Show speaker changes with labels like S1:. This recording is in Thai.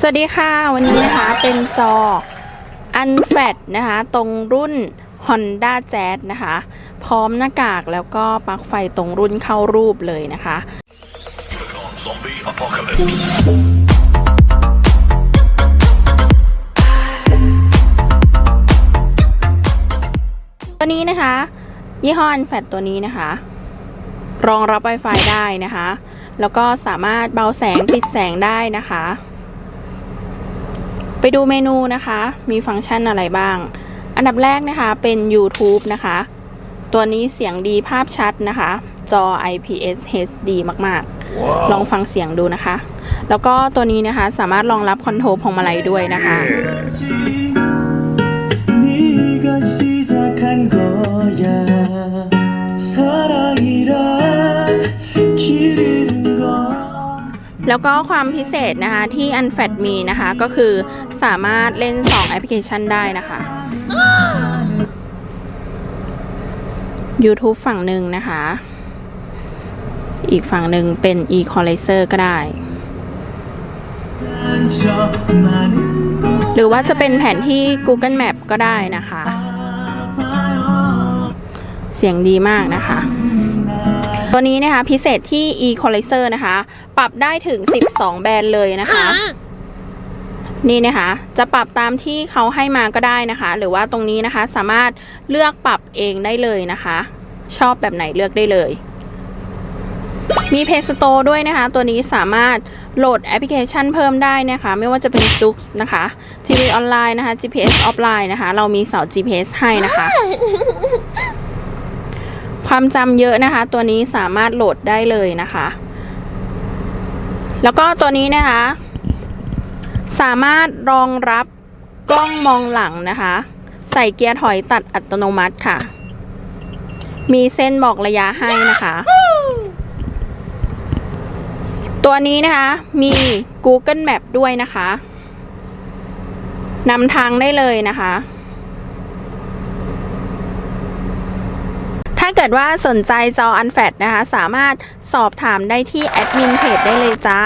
S1: สวัสดีค่ะวันนี้นะคะเป็นจอ Unfat นะคะ ตรงรุ่น Honda Jazz นะคะ พร้อมหน้ากากแล้วก็ปลั๊กไฟตรงรุ่นเข้ารูปเลยนะคะตัวนี้นะคะ ยี่ห้อ Unfat ตัวนี้นะคะ รองรับ Wi-Fi ได้นะคะ แล้วก็สามารถเบาแสงปิดแสงได้นะคะ ไปดูเมนูนะคะ มีฟังก์ชันอะไรบ้าง อันดับแรกนะคะเป็น YouTube นะคะ ตัวนี้เสียงดีภาพชัดนะคะ จอ IPS HD มากๆลองฟังเสียงดูนะคะ แล้วก็ตัวนี้นะคะสามารถรองรับคอนโทรลพวงมาลัยด้วยนะคะ แล้วก็ความพิเศษนะคะที่ u n f a t มีนะคะ ก็คือสามารถเล่น 2 แอปพลิเคชันได้นะคะ YouTube ฝั่งหนึ่งนะคะ อีกฝั่งหนึ่งเป็น e c o l
S2: i z e r ก็ได้
S1: หรือว่าจะเป็นแผนที่ Google Map ก็ได้นะคะ เสียงดีมากนะคะ ตัวนี้นะคะพิเศษที่ Equalizer นะคะ ปรับได้ถึง 12 แบรนด์เลยนะคะ นี่นะคะ จะปรับตามที่เขาให้มาก็ได้นะคะ หรือว่าตรงนี้นะคะสามารถเลือกปรับเองได้เลยนะคะ ชอบแบบไหนเลือกได้เลย มี Play Store ด้วยนะคะ ตัวนี้สามารถโหลดแอปพลิเคชันเพิ่มได้นะคะ ไม่ว่าจะเป็น Jux นะคะ TV ออนไลน์นะคะ GPS offline นะคะ เรามีเสา GPS ให้นะคะ ความจำเยอะนะคะ ตัวนี้สามารถโหลดได้เลยนะคะ แล้วก็ตัวนี้นะคะ สามารถรองรับกล้องมองหลังนะคะ ใส่เกียร์ถอยตัดอัตโนมัติค่ะ มีเส้นบอกระยะให้นะคะ ตัวนี้นะคะมี Google Map ด้วยนะคะนำทางได้เลยนะคะ ถ้า เกิดว่าสนใจจออันแฟดนะคะ สามารถสอบถามได้ที่แอดมินเพจได้เลยจ้า